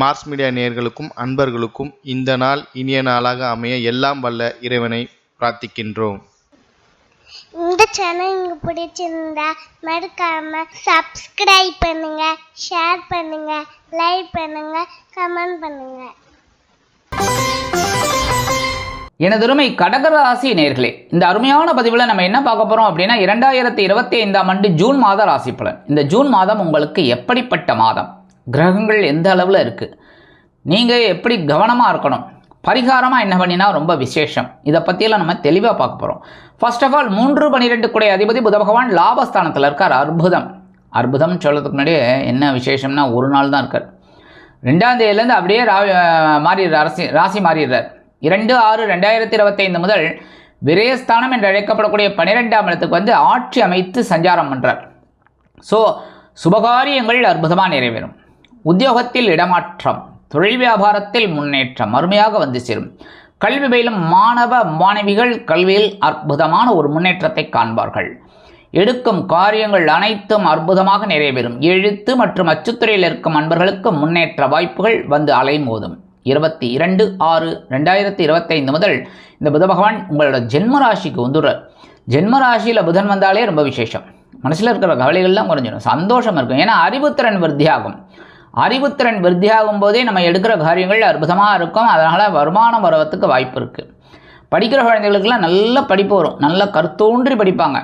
Mars media நேயர்களுக்கும் அன்பர்களுக்கும் இந்த நாள் இனிய நாளாக அமைய எல்லாம் வல்ல இறைவனை பிரார்த்திக்கின்றோம். இந்த சேனல் உங்களுக்கு பிடிச்சிருந்தா மறக்காம சப்ஸ்கிரைப் பண்ணுங்க ஷேர் பண்ணுங்க லைக் பண்ணுங்க கமெண்ட் பண்ணுங்க. எனதொருமை கடகராசி நேர்களே இந்த அருமையான பதிவில் நம்ம என்ன பார்க்க போகிறோம் அப்படின்னா இரண்டாயிரத்தி இருபத்தி ஐந்தாம் ஆண்டு ஜூன் மாத ராசி பலன் இந்த ஜூன் மாதம் உங்களுக்கு எப்படிப்பட்ட மாதம்? கிரகங்கள் எந்த அளவில் இருக்குது நீங்கள் எப்படி கவனமாக இருக்கணும்? பரிகாரமாக என்ன பண்ணினா ரொம்ப விசேஷம். இதை பற்றியெல்லாம் நம்ம தெளிவாக பார்க்க போகிறோம் ஃபர்ஸ்ட் ஆஃப் ஆல் மூன்று பன்னிரெண்டு குடை அதிபதி புத பகவான் லாபஸ்தானத்தில் இருக்கார். அற்புதம். அற்புதம் சொல்கிறதுக்கு முன்னாடியே என்ன விசேஷம்னா ஒரு நாள் தான் இருக்கார். ரெண்டாம் தேதியிலேருந்து அப்படியே ரா மாறிடுறார். அரசி ராசி மாறிடுறார். இரண்டு ஆறு ரெண்டாயிரத்தி இருபத்தைந்து முதல் விரயஸ்தானம் என்று அழைக்கப்படக்கூடிய பன்னிரெண்டாம் இடத்துக்கு வந்து ஆட்சி அமைத்து சஞ்சாரம் பண்ணுறார் ஸோ சுபகாரியங்கள் அற்புதமாக நிறைவேறும். உத்தியோகத்தில் இடமாற்றம் தொழில் வியாபாரத்தில் முன்னேற்றம் அருமையாக வந்து சேரும். கல்வி பயிலும் மாணவ மாணவிகள் கல்வியில் அற்புதமான ஒரு முன்னேற்றத்தை காண்பார்கள். எடுக்கும் காரியங்கள் அனைத்தும் அற்புதமாக நிறைவேறும். எழுத்து மற்றும் அச்சுத்துறையில் இருக்கும் அன்பர்களுக்கு முன்னேற்ற வாய்ப்புகள் வந்து அலைமோதும். இருபத்தி இரண்டு ஆறு ரெண்டாயிரத்தி இருபத்தைந்து முதல் இந்த புத பகவான் உங்களோட ஜென்ம ராசிக்கு வந்துடுறார். ஜென்ம ராசியில் புதன் வந்தாலே ரொம்ப விசேஷம். மனசில் இருக்கிற கவலைகள்லாம் குறைஞ்சிடும் சந்தோஷம் இருக்கும். ஏன்னா அறிவுத்திறன் விருத்தியாகும். அறிவுத்திறன் விருத்தியாகும் போதே நம்ம எடுக்கிற காரியங்கள் அற்புதமாக இருக்கும். அதனால் வருமானம் வரவத்துக்கு வாய்ப்பு இருக்குது படிக்கிற குழந்தைகளுக்கெல்லாம் நல்ல படிப்பு வரும். நல்ல கருத்தோன்றி படிப்பாங்க.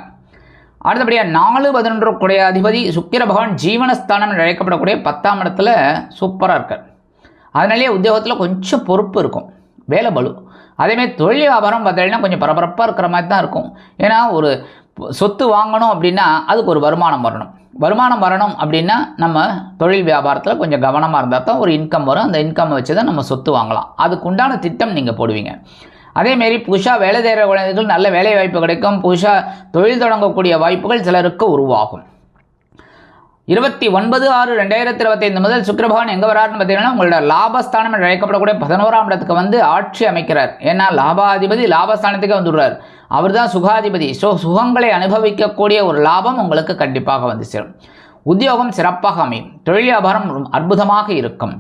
அடுத்தபடியாக நாலு பதினொன்று அதிபதி சுக்கிர பகவான் ஜீவனஸ்தானம் அழைக்கப்படக்கூடிய பத்தாம் இடத்துல சூப்பராக இருக்கார். அதனாலேயே உத்தியோகத்தில் கொஞ்சம் பொறுப்பு இருக்கும். வேலை பலு அதேமாதிரி தொழில் வியாபாரம் பார்த்தீங்கன்னா கொஞ்சம் பரபரப்பாக இருக்கிற மாதிரி தான் இருக்கும். ஏன்னா ஒரு சொத்து வாங்கணும் அப்படின்னா அதுக்கு ஒரு வருமானம் வரணும். வருமானம் வரணும் அப்படின்னா நம்ம தொழில் வியாபாரத்தில் கொஞ்சம் கவனமாக இருந்தால் தான் ஒரு இன்கம் வரும். அந்த இன்கம் வச்சு தான் நம்ம சொத்து வாங்கலாம். அதுக்கு உண்டான திட்டம் நீங்கள் போடுவீங்க. அதேமாரி புதுசாக வேலை தேடுற குழந்தைகள் நல்ல வேலை வாய்ப்பு கிடைக்கும். புதுசாக தொழில் தொடங்கக்கூடிய வாய்ப்புகள் சிலருக்கு உருவாகும். இருபத்தி ஒன்பது ஆறு ரெண்டாயிரத்தி இருபத்தைந்து முதல் சுக்கரபகவான் எங்கே வராருன்னு பார்த்தீங்கன்னா உங்களோட லாபஸ்தானம் என்று அழைக்கப்படக்கூடிய பதினோராம் இடத்துக்கு வந்து ஆட்சி அமைக்கிறார். ஏன்னா லாபாதிபதி லாபஸ்தானத்துக்கே வந்துடுறார். அவர் தான் சுகாதிபதி. ஸோ சுகங்களை அனுபவிக்கக்கூடிய ஒரு லாபம் உங்களுக்கு கண்டிப்பாக வந்து சேரும். உத்தியோகம் சிறப்பாக அமையும். தொழில் வியாபாரம் அற்புதமாக இருக்கும்.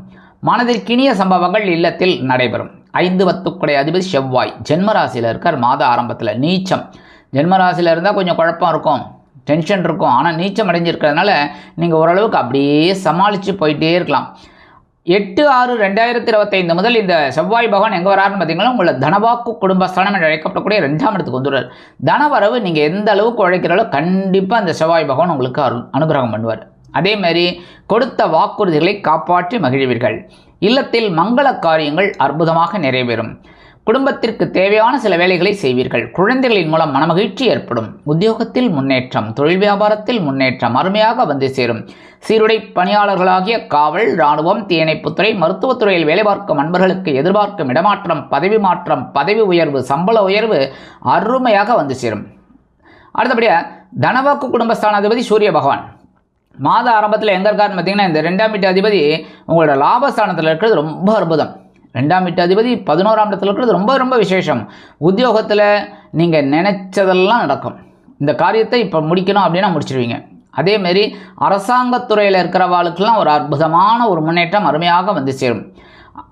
மனதிற்கினிய சம்பவங்கள் இல்லத்தில் நடைபெறும். ஐந்து வத்துக்குடைய அதிபதி செவ்வாய். ஜென்மராசியில் இருக்கார். மாத ஆரம்பத்தில் நீச்சம். ஜென்மராசியில் இருந்தால் கொஞ்சம் குழப்பம் இருக்கும். டென்ஷன் இருக்கும். ஆனால் நீச்சம் அடைஞ்சிருக்கிறதுனால நீங்கள் ஓரளவுக்கு அப்படியே சமாளித்து போயிட்டே இருக்கலாம். எட்டு ஆறு ரெண்டாயிரத்தி இருபத்தைந்து முதல் இந்த செவ்வாய் பகவான் எங்கே வராருன்னு பார்த்தீங்கன்னா உங்களை தனவாக்கு குடும்பஸ்தானம் என்று அழைக்கப்படக்கூடிய ரெண்டாம் இடத்துக்கு வந்துடுறார். தனவரவு நீங்கள் எந்த அளவுக்கு உழைக்கிறாலோ கண்டிப்பாக அந்த செவ்வாய் பகவான் உங்களுக்கு அரு அனுகிரகம் பண்ணுவார். அதேமாதிரி கொடுத்த வாக்குறுதிகளை காப்பாற்றி மகிழ்வீர்கள். இல்லத்தில் மங்கள காரியங்கள் அற்புதமாக நிறைவேறும். குடும்பத்திற்கு தேவையான சில வேலைகளை செய்வீர்கள். குழந்தைகளின் மூலம் மனமகிழ்ச்சி ஏற்படும். உத்தியோகத்தில் முன்னேற்றம் தொழில் வியாபாரத்தில் முன்னேற்றம் அருமையாக வந்து சேரும். சீருடை பணியாளர்களாகிய காவல் இராணுவம் தீயணைப்புத்துறை மருத்துவத்துறையில் வேலை பார்க்கும் அன்பர்களுக்கு எதிர்பார்க்கும் இடமாற்றம் பதவி மாற்றம் பதவி உயர்வு சம்பள உயர்வு அருமையாக வந்து சேரும். அடுத்தபடியாக தனவாக்கு குடும்பஸ்தானாதிபதி சூரிய பகவான். மாத ஆரம்பத்தில் எங்கே இருக்காருன்னு பார்த்தீங்கன்னா இந்த ரெண்டாம் வீட்டு அதிபதி உங்களோட லாபஸ்தானத்தில் இருக்கிறது ரொம்ப அற்புதம். ரெண்டாம் வீட்டு அதிபதி பதினோராம் இடத்துல இருக்கிறது ரொம்ப ரொம்ப விசேஷம். உத்தியோகத்தில் நீங்கள் நினச்சதெல்லாம் நடக்கும். இந்த காரியத்தை இப்போ முடிக்கணும் அப்படின்னா முடிச்சிடுவீங்க அதேமாரி அரசாங்கத்துறையில் இருக்கிறவாளுக்கெல்லாம் ஒரு அற்புதமான ஒரு முன்னேற்றம் அருமையாக வந்து சேரும்.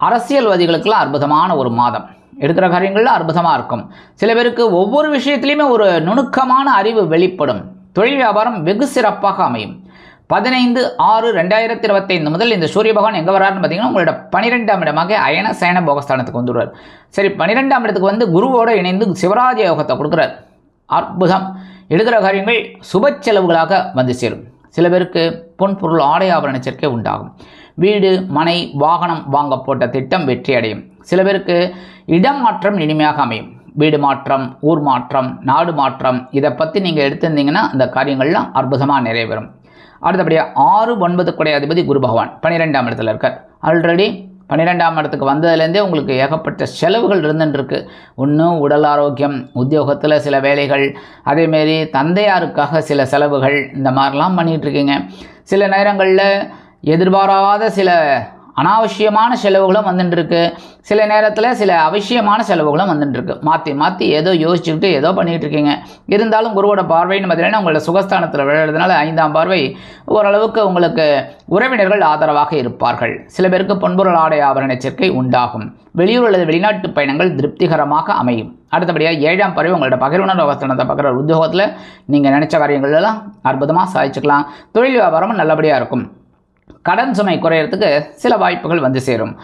அரசியல்வாதிகளுக்கெல்லாம் அற்புதமான ஒரு மாதம். எடுக்கிற காரியங்கள்லாம் அற்புதமாக இருக்கும். சில பேருக்கு ஒவ்வொரு விஷயத்துலையுமே ஒரு நுணுக்கமான அறிவு வெளிப்படும். தொழில் வியாபாரம் வெகு சிறப்பாக அமையும். பதினைந்து ஆறு ரெண்டாயிரத்தி இருபத்தைந்து முதல் இந்த சூரிய பகவான் எங்கே வராருன்னு பார்த்தீங்கன்னா உங்களோட பன்னிரெண்டாம் இடமாக அயன சயன போகஸ்தானத்துக்கு வந்துடுவார். சரி பன்னிரெண்டாம் இடத்துக்கு வந்து குருவோடு இணைந்து சிவராஜ யோகத்தை கொடுக்குறார். அற்புதம். எடுக்கிற காரியங்கள் சுப செலவுகளாக வந்து சேரும். சில பேருக்கு பொன் பொருள் ஆடை ஆபரண சேர்க்கை உண்டாகும். வீடு மனை வாகனம் வாங்க போட்ட திட்டம் வெற்றி அடையும். சில பேருக்கு இடம் மாற்றம் இனிமையாக அமையும். வீடு மாற்றம் ஊர் மாற்றம் நாடு மாற்றம் இதை பற்றி நீங்கள் எடுத்திருந்தீங்கன்னா அந்த காரியங்கள்லாம் அற்புதமாக நிறைவேறும். அடுத்தபடியாக ஆறு ஒன்பது அதிபதி குரு பகவான். பன்னிரெண்டாம் இடத்துல இருக்கார். ஆல்ரெடி பன்னிரெண்டாம் இடத்துக்கு வந்ததுலேருந்தே உங்களுக்கு ஏகப்பட்ட செலவுகள் இருந்துருக்கு ஒன்று உடல் ஆரோக்கியம் உத்தியோகத்தில் சில வேலைகள் அதேமாரி தந்தையாருக்காக சில செலவுகள் இந்த மாதிரிலாம் பண்ணிகிட்ருக்கீங்க சில நேரங்களில் எதிர்பாராத சில அனாவசியமான செலவுகளும் வந்துட்டுருக்கு சில நேரத்தில் சில அவசியமான செலவுகளும் வந்துட்டுருக்கு மாற்றி மாற்றி ஏதோ யோசிச்சுக்கிட்டு ஏதோ பண்ணிகிட்டு இருக்கீங்க இருந்தாலும் குருவோட பார்வைன்னு பார்த்தீங்கன்னா உங்களோட சுகஸ்தானத்தில் விழுறதுனால ஐந்தாம் பார்வை ஓரளவுக்கு உங்களுக்கு உறவினர்கள் ஆதரவாக இருப்பார்கள். சில பேருக்கு பொன்பொருள் ஆடை ஆபரண சேர்க்கை உண்டாகும். வெளியூர் அல்லது வெளிநாட்டு பயணங்கள் திருப்திகரமாக அமையும். அடுத்தபடியாக ஏழாம் பறவை உங்களோட பகிர்வுணர் அவஸ்தானத்தை பார்க்குற உத்தியோகத்தில் நீங்கள் நினச்ச காரியங்கள் எல்லாம் அற்புதமாக சாதிச்சுக்கலாம். தொழில் வியாபாரமும் நல்லபடியாக இருக்கும். கடன் சுமை குறையறதுக்கு சில வாய்ப்புகள் வந்து சேரும்.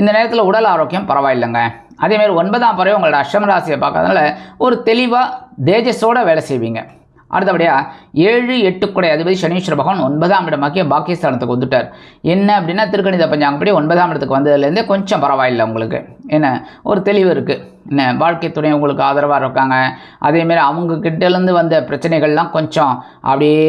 இந்த நேரத்தில் உடல் ஆரோக்கியம் பரவாயில்லைங்க. அதேமாதிரி ஒன்பதாம் பறவை உங்களோட அஷ்டம ராசியை பார்க்கறதுனால ஒரு தெளிவாக தேஜஸோட வேலை செய்வீங்க. அடுத்தபடியாக ஏழு எட்டு கொடை அதிபதி சனீஸ்வர பகவான் ஒன்பதாம் இடமாக்கிய பாகிஸ்தானத்துக்கு வந்துட்டார். என்ன அப்படின்னா திருக்கணித பஞ்சாங்கப்படி ஒன்பதாம் இடத்துக்கு வந்ததுலேருந்தே கொஞ்சம் பரவாயில்லை உங்களுக்கு. என்ன? ஒரு தெளிவு இருக்குது என்ன? வாழ்க்கை துணை உங்களுக்கு ஆதரவாக இருக்காங்க. அதேமாரி அவங்க கிட்டேருந்து வந்த பிரச்சனைகள்லாம் கொஞ்சம் அப்படியே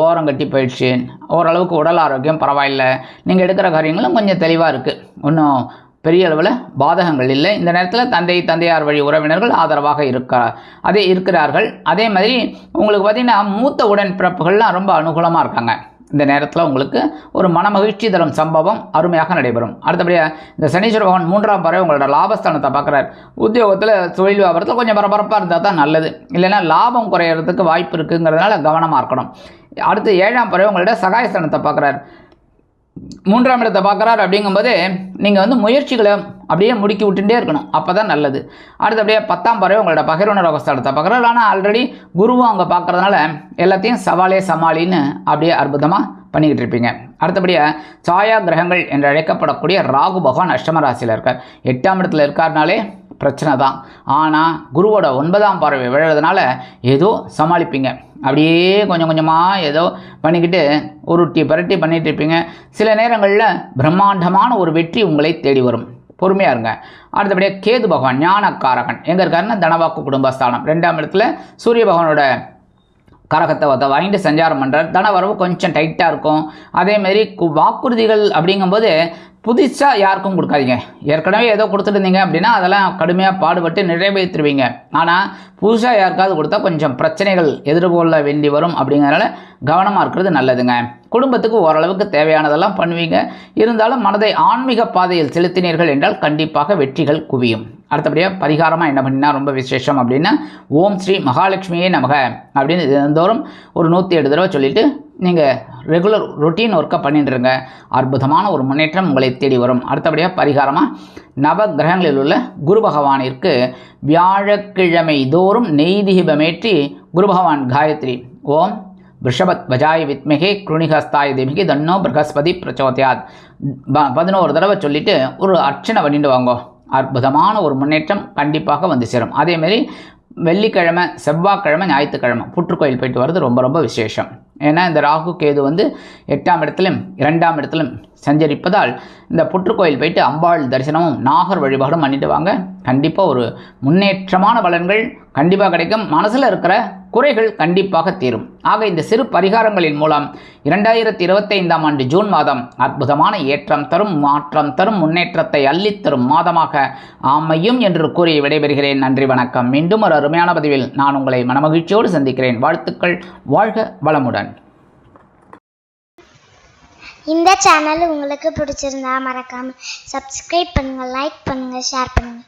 ஓரம் கட்டி போயிடுச்சு. ஓரளவுக்கு உடல் ஆரோக்கியம் பரவாயில்லை. நீங்கள் எடுக்கிற காரியங்களும் கொஞ்சம் தெளிவாக இருக்குது ஒன்றும் பெரிய அளவில் பாதகங்கள் இல்லை. இந்த நேரத்தில் தந்தை தந்தையார் வழி உறவினர்கள் ஆதரவாக இருக்கா அதே இருக்கிறார்கள். அதே மாதிரி உங்களுக்கு பார்த்திங்கன்னா மூத்த உடன்பிறப்புகள்லாம் ரொம்ப அனுகூலமாக இருக்காங்க. இந்த நேரத்தில் உங்களுக்கு ஒரு மனமகிழ்ச்சி தரும் சம்பவம் அருமையாக நடைபெறும். அடுத்தபடியாக இந்த சனீஸ்வர பகவான் மூன்றாம் பறவை உங்களோட லாபஸ்தானத்தை பார்க்குறாரு. உத்தியோகத்தில் தொழில் வியாபாரத்தில் கொஞ்சம் பரபரப்பாக இருந்தால் தான் நல்லது. இல்லைன்னா லாபம் குறையிறதுக்கு வாய்ப்பு இருக்குங்கிறதுனால கவனமாக இருக்கணும். அடுத்து ஏழாம் பறவை உங்களோட சகாயஸ்தானத்தை பார்க்குறாரு. மூன்றாம் இடத்தை பார்க்குறாரு அப்படிங்கும்போது நீங்கள் வந்து முயற்சிகளை அப்படியே முடுக்கி விட்டுட்டே இருக்கணும். அப்போ தான் நல்லது அடுத்தபடியே பத்தாம் பறவை உங்களோட பகிர்வுணர் அவஸ்தானத்தை பார்க்குறாரு. ஆனால் ஆல்ரெடி குருவும் அங்கே பார்க்குறதுனால எல்லாத்தையும் சவாலே சமாளின்னு அப்படியே அற்புதமாக பண்ணிக்கிட்டு இருப்பீங்க. அடுத்தபடியாக சாயா கிரகங்கள் என்று அழைக்கப்படக்கூடிய ராகு பகவான் அஷ்டம ராசியில் இருக்கார். எட்டாம் இடத்துல இருக்காருனாலே பிரச்சனை தான் ஆனால் குருவோட ஒன்பதாம் பார்வை விழுறதுனால ஏதோ சமாளிப்பீங்க. அப்படியே கொஞ்சம் கொஞ்சமாக ஏதோ பண்ணிக்கிட்டு உருட்டி பரட்டி பண்ணிட்டு இருப்பீங்க. சில நேரங்களில் பிரம்மாண்டமான ஒரு வெற்றி உங்களை தேடி வரும். பொறுமையாக இருங்க. அடுத்தபடியாக கேது பகவான் ஞானக்காரகன். எங்கே இருக்காருன்னா தனவாக்கு குடும்பஸ்தானம். ரெண்டாம் இடத்துல சூரிய பகவானோட கரகத்தை வாங்கிட்டு சஞ்சாரம் பண்ணுறார் தனவரவு கொஞ்சம் டைட்டாக இருக்கும். அதேமாரி கு- வாக்குறுதிகள் அப்படிங்கும்போது புதுசாக யாருக்கும் கொடுக்காதீங்க. ஏற்கனவே ஏதோ கொடுத்துருந்தீங்க அப்படின்னா அதெல்லாம் கடுமையாக பாடுபட்டு நிறைவேற்றிடுவீங்க ஆனால் புதுசாக யாருக்காவது கொடுத்தா கொஞ்சம் பிரச்சனைகள் எதிர்கொள்ள வேண்டி வரும் அப்படிங்கிறனால கவனமாக இருக்கிறது நல்லதுங்க. குடும்பத்துக்கு ஓரளவுக்கு தேவையானதெல்லாம் பண்ணுவீங்க. இருந்தாலும் மனதை ஆன்மீக பாதையில் செலுத்தினீர்கள் என்றால் கண்டிப்பாக வெற்றிகள் குவியும். அடுத்தபடியாக பரிகாரமாக என்ன பண்ணினா ரொம்ப விசேஷம் அப்படின்னா ஓம் ஸ்ரீ மகாலட்சுமியே நமக அப்படின்னு தினந்தோறும் ஒரு நூற்றி எட்டு தடவை சொல்லிட்டு நீங்கள் ரெகுலர் ரொட்டீன் ஒர்க்கை பண்ணிட்டுருங்க. அற்புதமான ஒரு முன்னேற்றம் உங்களை தேடி வரும். அடுத்தபடியாக பரிகாரமாக நவ கிரகங்களில் உள்ள குரு பகவானிற்கு வியாழக்கிழமை தோறும் நெய் தீபமேற்றி குரு பகவான் காயத்ரி. ஓம் ரிஷபத் வஜாய வித்மிகே குருணிகஸ்தாய தேமிகி தன்னோ பிரகஸ்பதி பிரச்சோதயாத். ப- பதினோரு தடவை சொல்லிவிட்டு ஒரு அர்ச்சனை பண்ணிட்டு வாங்கோ. அற்புதமான ஒரு முன்னேற்றம் கண்டிப்பாக வந்து சேரும். அதேமாரி வெள்ளிக்கிழமை செவ்வாய்க்கிழமை ஞாயிற்றுக்கிழமை புற்றுக்கோயில் போயிட்டு வர்றது ரொம்ப ரொம்ப விசேஷம். ஏன்னா இந்த ராகு கேது வந்து எட்டாம் இடத்திலும் இரண்டாம் இடத்திலும் சஞ்சரிப்பதால் இந்த புற்றுக்கோயில் போயிட்டு அம்பாள் தரிசனமும் நாகர் வழிபாடும் பண்ணிட்டு வாங்க. கண்டிப்பாக ஒரு முன்னேற்றமான பலன்கள் கண்டிப்பாக கிடைக்கும். மனசில் இருக்கிற குறைகள் கண்டிப்பாக தீரும். ஆக இந்த சிறு பரிகாரங்களின் மூலம் இரண்டாயிரத்தி இருபத்தைந்தாம் ஆண்டு ஜூன் மாதம் அற்புதமான ஏற்றம் தரும் மாற்றம் தரும் முன்னேற்றத்தை அள்ளித்தரும் மாதமாக அமையும் என்று கூறி விடைபெறுகிறேன். நன்றி வணக்கம். மீண்டும் ஒரு அருமையான பதிவில் நான் உங்களை மனமகிழ்ச்சியோடு சந்திக்கிறேன். வாழ்த்துக்கள். வாழ்க வளமுடன். இந்த சேனல் உங்களுக்கு பிடிச்சிருந்தா மறக்காம சப்ஸ்கிரைப் பண்ணுங்க லைக் பண்ணுங்க ஷேர் பண்ணுங்க.